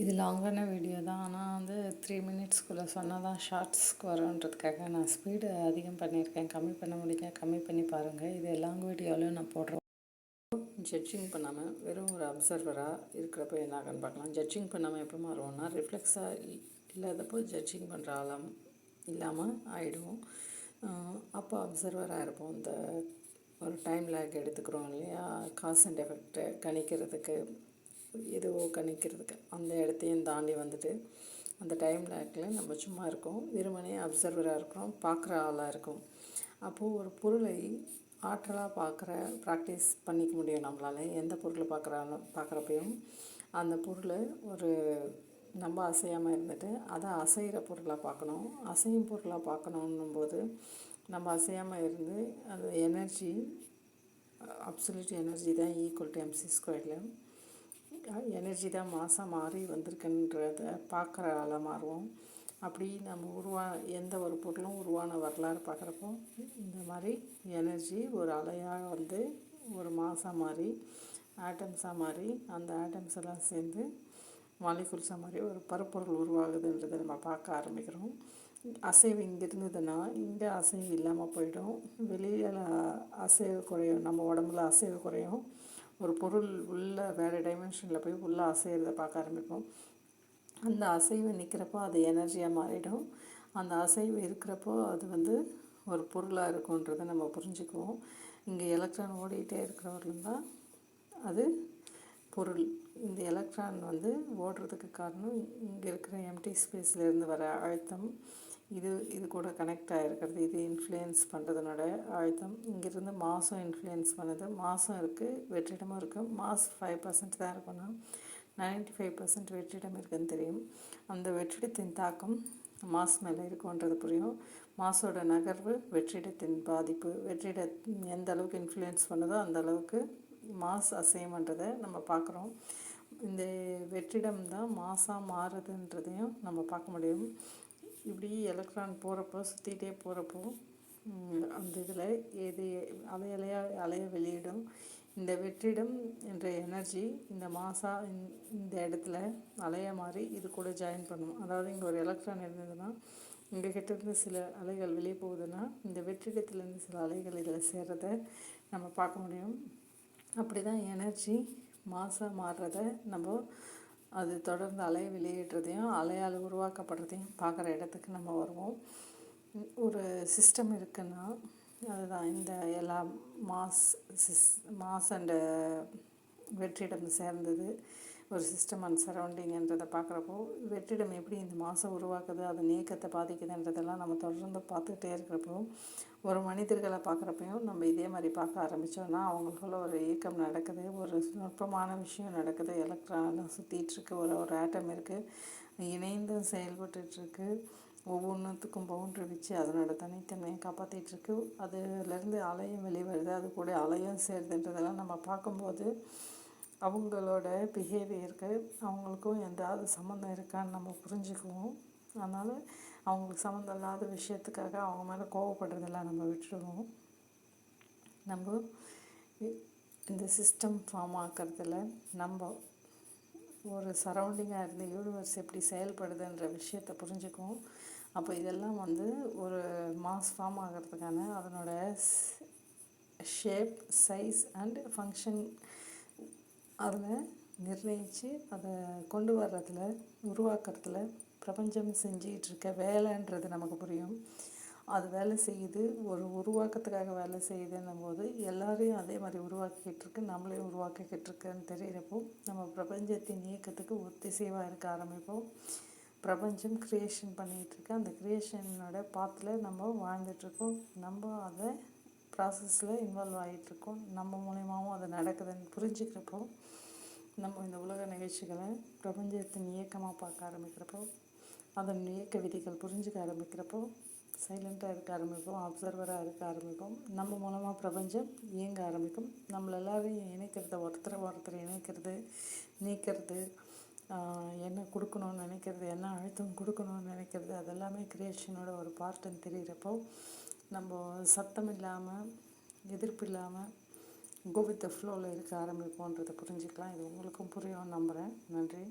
இது லாங்கான வீடியோ தான். ஆனால் வந்து த்ரீ மினிட்ஸ்க்குள்ளே சொன்னால் தான் ஷார்ட்ஸ்க்கு வரும்ன்றதுக்காக நான் ஸ்பீடு அதிகம் பண்ணியிருக்கேன். கம்மி பண்ண முடியுங்க கம்மி பண்ணி பாருங்கள் இது லாங் வீடியோவிலும் நான் போடுறேன் ஜட்ஜிங் பண்ணாமல் வெறும் ஒரு அப்சர்வராக இருக்கிறப்ப என்ன ஆகுன்னு பார்க்கலாம். ஜட்ஜிங் பண்ணாமல் எப்போ மாறுவோம்னா ரிஃப்ளெக்ஸாக இல்லாதப்போ ஜட்ஜிங் பண்ணுற ஆளாம் இல்லாமல் ஆகிடுவோம் அப்போ அப்சர்வராக இருப்போம். இந்த ஒரு டைம் லேக் எடுத்துக்கிறோம் இல்லையா? காஸ் அண்ட் எஃபெக்ட்டு கணிக்கிறதுக்கு எதுவோ கணிக்கிறதுக்கு. அந்த இடத்தையும் தாண்டி வந்துட்டு அந்த டைம் லேக்கில் நம்ம சும்மா இருக்கோம். வெறுமனே அப்சர்வராக இருக்கிறோம். பார்க்குற ஆளாக இருக்கும். அப்போது ஒரு பொருளை ஆற்றலாக பார்க்குற ப்ராக்டிஸ் பண்ணிக்க முடியும் நம்மளால். எந்த பொருளை பார்க்குறாலும் பார்க்குறப்பையும் அந்த பொருளை ஒரு நம்ம அசையாமல் இருந்துட்டு அதை அசைகிற பொருளாக பார்க்கணும். அசையும் பொருளாக பார்க்கணுன்னும் போது நம்ம அசையாமல் இருந்து அது எனர்ஜி அப்சல்யூட் எனர்ஜி தான் ஈக்குவல் டு எம்சி ஸ்கொயரில் எனர்ஜி தான் மாதம் மாறி வந்திருக்குன்றத பார்க்குற ஆளாக மாறுவோம். அப்படி நம்ம உருவா எந்த ஒரு பொருளும் உருவான வரலாறு பார்க்குறப்போ இந்த மாதிரி எனர்ஜி ஒரு அலையாக வந்து ஒரு மாதம் மாறி ஆட்டம்ஸாக மாறி அந்த ஆட்டம்ஸ் எல்லாம் சேர்ந்து மாலிகுல்ஸாக மாதிரி ஒரு பருப்பொருள் உருவாகுதுன்றதை நம்ம பார்க்க ஆரம்பிக்கிறோம். அசைவு இங்கே இருந்ததுன்னா இங்கே அசைவு இல்லாமல் போயிடும். வெளியில் அசைவு குறையும் நம்ம உடம்புல அசைவு குறையும். ஒரு பொருள் உள்ள வேறு டைமென்ஷனில் போய் உள்ளே அசைகிறத பார்க்க ஆரம்பிப்போம். அந்த அசைவு நிற்கிறப்போ அது எனர்ஜியாக மாறிடும். அந்த அசைவு இருக்கிறப்போ அது வந்து ஒரு பொருளாக இருக்குன்றதை நம்ம புரிஞ்சுக்குவோம். இங்கே எலக்ட்ரான் ஓடிக்கிட்டே இருக்கிறவர்களும் தான் அது பொருள். இந்த எலக்ட்ரான் வந்து ஓடுறதுக்கு காரணம் இங்கே இருக்கிற எம்டி ஸ்பேஸ்லேருந்து வர அழுத்தம். இது இது கூட கனெக்ட் ஆகிருக்கிறது இது இன்ஃப்ளூயன்ஸ் பண்ணுறதுனோட அழுத்தம் இங்கேருந்து மாதம் இன்ஃப்ளூயன்ஸ் பண்ணுது. மாதம் இருக்குது வெற்றிடமும் இருக்குது மாஸ் ஃபைவ் பர்சன்ட் தான் இருக்குன்னா நைன்டி ஃபைவ் பர்சன்ட் வெற்றிடம் இருக்குதுன்னு தெரியும். அந்த வெற்றிடத்தின் தாக்கம் மாஸ் மேலே இருக்குன்றது புரியும். மாசோட நகர்வு வெற்றிடத்தின் பாதிப்பு. வெற்றிட எந்த அளவுக்கு இன்ஃப்ளூயன்ஸ் பண்ணுதோ அந்த அளவுக்கு மாஸ் அசையமன்றதை நம்ம பார்க்குறோம். இந்த வெற்றிடம் தான் மாசாக மாறுதுன்றதையும் நம்ம பார்க்க முடியும். இப்படி எலக்ட்ரான் போகிறப்போ சுற்றிகிட்டே போகிறப்போ அந்த இதில் எது அலை அலையா அலைய வெளியிடும். இந்த வெற்றிடம் என்ற எனர்ஜி இந்த மாசா இந்த இடத்துல அலைய மாதிரி இது கூட ஜாயின் பண்ணும். அதாவது இங்கே ஒரு எலக்ட்ரான் இருந்ததுன்னா இங்கே கிட்டேருந்து சில அலைகள் வெளியே போகுதுன்னா இந்த வெற்றிடத்துலேருந்து சில அலைகள் இதில் சேர்கிறத நம்ம பார்க்க முடியும். அப்படி தான் எனர்ஜி மாசாக மாறுறத நம்ம அது தொடர்ந்து அலை வெளியேற்றதையும் அலையால் உருவாக்கப்படுறதையும் பார்க்குற இடத்துக்கு நம்ம வருவோம். ஒரு சிஸ்டம் இருக்குன்னா அதுதான் இந்த எல்லா மாஸ் சிஸ் மாஸ் அண்டு வெற்றிடம் சேர்ந்தது. ஒரு சிஸ்டம் அண்ட் சரௌண்டிங்கன்றதை பார்க்குறப்போ வெற்றிடம் எப்படி இந்த மாதம் உருவாக்குது அது நீக்கத்தை பாதிக்குதுன்றதெல்லாம் நம்ம தொடர்ந்து பார்த்துக்கிட்டே இருக்கிறப்போ ஒரு மனிதர்களை பார்க்குறப்பையும் நம்ம இதே மாதிரி பார்க்க ஆரம்பித்தோன்னா அவங்களுக்குள்ள ஒரு இயக்கம் நடக்குது ஒரு நுட்பமான விஷயம் நடக்குது எலக்ட்ரான் சுற்றிட்டுருக்கு ஒரு ஒரு ஆட்டம் இருக்குது இணைந்து செயல்பட்டுருக்கு ஒவ்வொன்றுத்துக்கும் பவுண்ட்ரி வச்சு அதனோட தனித்தன்மையை காப்பாற்றிட்டுருக்கு அதுலேருந்து அலையும் வெளிவருது அது கூட அலையும் சேருதுன்றதெல்லாம் நம்ம பார்க்கும்போது அவங்களோட பிஹேவியருக்கு அவங்களுக்கும் எதாவது சம்மந்தம் இருக்கான்னு நம்ம புரிஞ்சுக்குவோம். அதனால் அவங்களுக்கு சம்மந்தம் இல்லாத விஷயத்துக்காக அவங்க மேலே கோவப்படுறதெல்லாம் நம்ம விட்டுருவோம். நம்ம இந்த சிஸ்டம் ஃபார்ம் ஆக்கிறதுல நம்ம ஒரு சரௌண்டிங்காக இருந்து யூனிவர்ஸ் எப்படி செயல்படுதுன்ற விஷயத்தை புரிஞ்சுக்குவோம். அப்போ இதெல்லாம் வந்து ஒரு மாஸ் ஃபார்ம் ஆகிறதுக்கான அதனோட ஷேப் சைஸ் அண்ட் ஃபங்க்ஷன் அதில் நிர்ணயித்து அதை கொண்டு வர்றதுல உருவாக்குறதுல பிரபஞ்சம் செஞ்சிகிட்ருக்க வேலைன்றது நமக்கு புரியும். அது வேலை செய்யுது ஒரு உருவாக்கத்துக்காக வேலை செய்யுதுன்னும் போது எல்லாரையும் அதே மாதிரி உருவாக்கிக்கிட்டு இருக்கு நம்மளையும் உருவாக்கிக்கிட்டு இருக்குன்னு தெரிகிறப்போ நம்ம பிரபஞ்சத்தின் இயக்கத்துக்கு ஒத்திசைவாக இருக்க ஆரம்பிப்போம். பிரபஞ்சம் க்ரியேஷன் பண்ணிகிட்ருக்கு அந்த க்ரியேஷனோட பாத்தில் நம்ம வாழ்ந்துட்டுருக்கோம் நம்ம அதை ப்ராசஸில் இன்வால்வ் ஆகிட்டுருக்கோம் நம்ம மூலயமாவும் அது நடக்குதுன்னு புரிஞ்சுக்கிறப்போ நம்ம இந்த உலக நிகழ்ச்சிகளை பிரபஞ்சத்தின் இயக்கமாக பார்க்க ஆரம்பிக்கிறப்போ அதன் இயக்க விதிகள் புரிஞ்சுக்க ஆரம்பிக்கிறப்போ சைலண்ட்டாக இருக்க ஆரம்பிப்போம் அப்சர்வராக இருக்க ஆரம்பிப்போம். நம்ம மூலமாக பிரபஞ்சம் இயங்க ஆரம்பிக்கும். நம்மள எல்லாரையும் இணைக்கிறத ஒருத்தரை ஒருத்தர் இணைக்கிறது நீக்கிறது என்ன கொடுக்கணும்னு நினைக்கிறது என்ன அழுத்தம் கொடுக்கணும்னு நினைக்கிறது அதெல்லாமே க்ரியேஷனோட ஒரு பார்ட்டுன்னு தெரிகிறப்போ நம்ம சத்தம் இல்லாமல் எதிர்ப்பு இல்லாமல் கோவித்த ஃப்ளோவில் இருக்க ஆரம்பிப்போன்றதை புரிஞ்சுக்கலாம். இது உங்களுக்கும் புரியும் நம்புகிறேன் நன்றி.